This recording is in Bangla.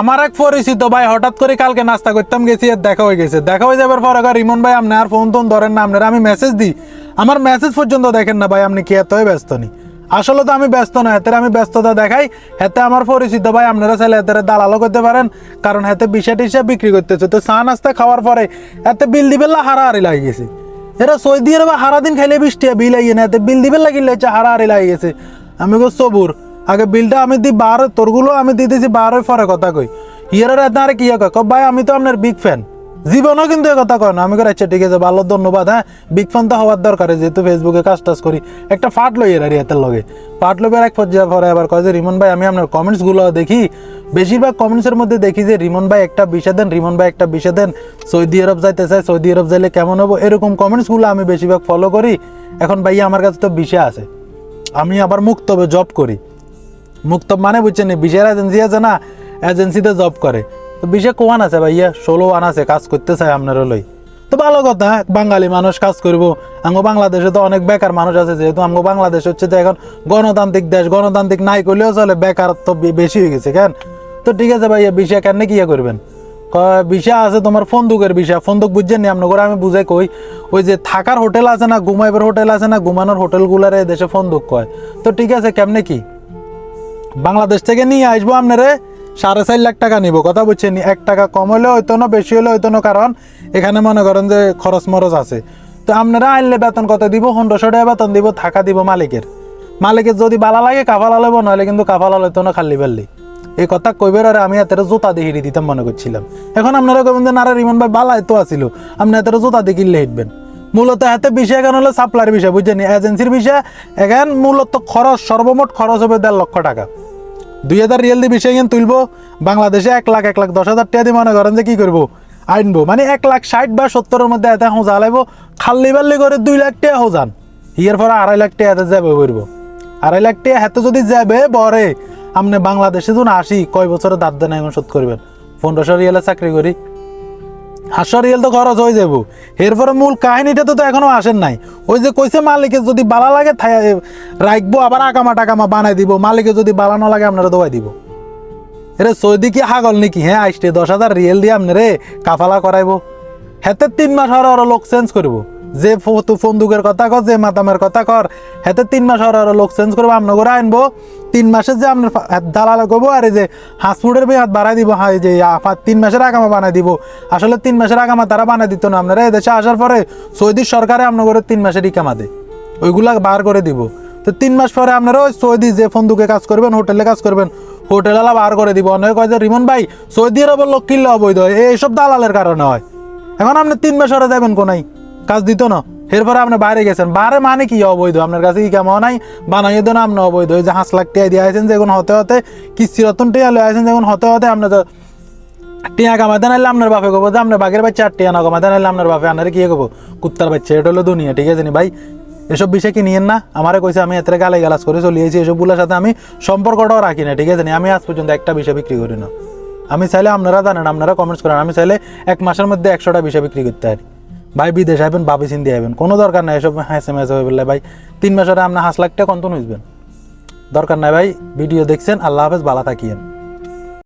আমার এক পরিচিত ভাই হঠাৎ করে কালকে নাস্তা করতাম, গেছি আর দেখা হয়ে গেছে। দেখা হয়ে যাবার পর আবার রিমন ভাই, আপনি আর ফোন টোন ধরেন না, আপনারা আমি মেসেজ দিই। আমার মেসেজ পর্যন্ত দেখেন না ভাই, আপনি কি এতই ব্যস্ত নি? আসলে তো আমি ব্যস্ত না হাতে আমি ব্যস্ততা দেখাই। হাতে আমার পরিচিত ভাই, আপনারা চাইলে হাতে দালালও করতে পারেন, কারণ হাতে বিষা টিসা বিক্রি করতেছে। তো চা নাস্তা খাওয়ার পরে হাতে বিল দিবেলা হারাহারি লাগে গেছে। এরা সৌদি আরবে হারা দিন খাইলে বৃষ্টি বিল আইয়ে না এতে বিল দিবে লাগিলে হারাহারি লাগে গেছে। আমি গো সবুর আগে বিলটা আমি দি বার, তোরগুলো আমি দিতেছি বারোই পরে কথা কই। হিয়ারের এত আর কি কয়, ভাই, আমি তো আপনার বিগ ফ্যান জীবনও কিন্তু এ কথা কয় না। আমি কই আচ্ছা ঠিক আছে, ভালো, ধন্যবাদ হ্যাঁ। বিগ ফ্যান তো হওয়ার দরকার যেহেতু ফেসবুকে কাজ টাজ করি। একটা ফাট লই এর হাতের লগে। ফাট লইবার এক পর্যায়ে পরে আবার কয় যে, রিমন ভাই, আমি আপনার কমেন্টসগুলো দেখি। বেশিরভাগ কমেন্টসের মধ্যে দেখি যে, রিমন ভাই, একটা বিষা দেন, রিমন ভাই, একটা বিষা দেন। সৌদি আরব যাইতে চাই সৌদি আরব যাইলে কেমন হব? এরকম কমেন্টসগুলো আমি বেশিরভাগ ফলো করি। এখন ভাই আমার কাছে তো বিষয় আছে। আমি আবার মুক্তবে জব করি। মুক্ত মানে বুঝছেন বিশের এজেন্সি আছে না এজেন্সিতে জব করে। তো বিশে কোয়ান আছে ভাইয়া ষোলো ওয়ান আছে কাজ করতে চাই আপনার লই তো ভালো কথা হ্যাঁ, বাঙালি মানুষ কাজ করব। আঙ্গো বাংলাদেশে তো অনেক বেকার মানুষ আছে যেহেতু আঙ্গো বাংলাদেশ হচ্ছে তো এখন গণতান্ত্রিক দেশ গণতান্ত্রিক নাই করলেও চলে বেকারত্ব বেশি হয়ে গেছে কেন? তো ঠিক আছে ভাইয়া বিষয় কেন কি ইয়ে করবেন? বিষয় আছে তোমার ফন্দুকের বিষয় ফন্দুক বুঝছেন নি? আপনার আমি বুঝাই কই ওই যে থাকার হোটেল আছে না ঘুমাইবার হোটেল আছে না ঘুমানোর হোটেলগুলারে দেশে ফন্দুক কয়। তো ঠিক আছে কেমনে কি? বাংলাদেশ থেকে নিয়ে আসব আপনারে সাড়ে চার লাখ টাকা নিব। কথা বুঝছেন এক টাকা কম হলে হইতো না, বেশি হলে হইতো না, কারণ এখানে মনে করেন যে খরচ মরচ আছে। তো আপনারা আনলে বেতন কত দিব? পনেরোশো টাকা বেতন দিব, থাকা দিব মালিকের। মালিকের যদি বালা লাগে, কাফালা লইব, নাহলে কিন্তু কাফালা লইতো না, খালি বেললি এই কথা কইবার আর আমি এতের জোতা হিড়ি দিতাম মনে করছিলাম। এখন আপনারা কবেন যে, নারা রিমন ভাই বালাই তো আসিল আপনি এতের জোতা কিনলে হিটবেন মূলত হাতে বিষয় এখন হলো সাপ্লাইয়ের বিষয়, বুঝছেন? এজেন্সির বিষয় এখন মূলত খরচ, সর্বমোট খরচ হবে দেড় লক্ষ টাকা। দুই হাজার রিয়েল দিয়ে বিষয় এখানে তুলবো, বাংলাদেশে এক লাখ এক লাখ দশ হাজার টাকা দিয়ে মনে করেন যে কি করব? আনব মানে এক লাখ ষাট বা সত্তরের মধ্যে এতে হোঁজা লাইব খাল্লি বাল্লি করে দুই লাখ টাকা হোজান। ইয়ের পরে আড়াই লাখ টাকা হাতে যাবে করব আড়াই লাখ টাকা হাতে যদি যাবে বরে আপনি বাংলাদেশে যখন আসি, কয় বছরে দাঁত দেন এখন শোধ করবেন? পনেরোশো রিয়েলে চাকরি করি। হাস্য রিয়েল তো খরচ হয়ে যাব এরপরে মূল কাহিনীটা তো তো এখনও আসেন নাই। ওই যে কইছে মালিকের যদি বালা লাগে রাখব আবার আকামা টাকামা বানাই দিব। মালিকে যদি বালা না লাগে আপনারা দোয়াই দিব। এরে সৌদি কি হাগল নাকি? হ্যাঁ আইসটে দশ হাজার রিয়েল দিয়ে আপনারে কাফালা করাইবো। হেতে তিন মাস হওয়ার লোক চেঞ্জ করব। যে ফন্দুকের কথা কর, যে মাতামের কথা কর, হেতে তিন মাস হর লোক চেঞ্জ করব আপনার করে আনব। তিন মাসের যে আপনার দালাল করব, আর যে হাঁসফুডের হাত বাড়াই দিব হ্যাঁ যে তিন মাসের আগামা বানাই দিব। আসলে তিন মাসের আগামা তারা বানাই দিত না আপনারা এদেশে আসার পরে সৌদি সরকারে আপনার করে তিন মাসের ইকামা দেয়। ওইগুলা বার করে দিব। তো তিন মাস পরে আপনারা ওই সৌদি যে ফন্দুকে কাজ করবেন, হোটেলে কাজ করবেন হোটেলালা বার করে দিব। অনেক কয় যে, রিমন ভাই সৌদি আরবের লোক কিনলে অবৈধ হয়, এইসব দালালের কারণে হয়। এখন আপনি তিন মাস পরে যাবেন কোনাই কাজ দিত না। এরপরে আপনি বাইরে গেছেন। বাইরে মানে কি অবৈধ? আপনার কাছে কি কেমন নাই? বানাইয়ে দেন আপনি অবৈধ। ওই যে হাঁস লাখ টিয়া দিয়ে আছেন যেগুন হতে হতে, কিস্তি রতন টিয়া লয়ে আছেন যেগুন হতে হতে, আপনি তো টিয়া কামাতে নাইলে আপনার বাপে কবো যে আপনার বাঘের বাচ্চা আর টিয়া না কামাতে নাইলে আপনার বাপে আনারে কি কবো কুত্তার বাচ্চা, এটা হলো দুনিয়া, ঠিক আছে নি ভাই? এসব বিষয় কি নিয়েন না? আমারে কইছে, আমি এতে গালে গালাজ করে চলিয়েছি এসবগুলোর সাথে আমি সম্পর্কটাও রাখি না, ঠিক আছে নি? আমি আজ পর্যন্ত একটা বিষয় বিক্রি করি না। আমি চাইলে আপনারা জানেন, আপনারা কমেন্টস করেন, আমি চাইলে এক মাসের মধ্যে একশোটা বিষয় বিক্রি করতে পারি। ভাই বিদেশ আইবেন বাবি চিন্তি আইবেন। কোনো দরকার নাই, এসব হ্যাঁ ম্যাচ হয়ে বললে, ভাই, তিন মাসের আপনার হাস লাখ টাকা কন্ত নিসবেন দরকার নাই ভাই, ভিডিও দেখছেন, আল্লাহ হাফেজ বালা থাকিয়েন।